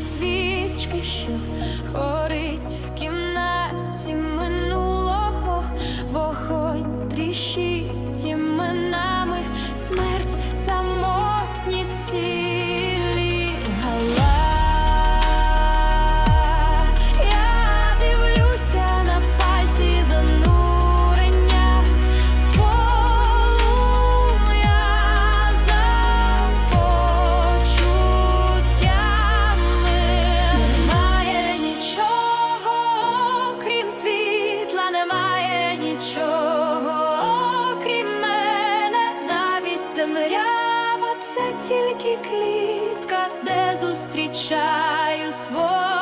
свічки, що горить в кімнаті. тільки клітка, де зустрічаю свого.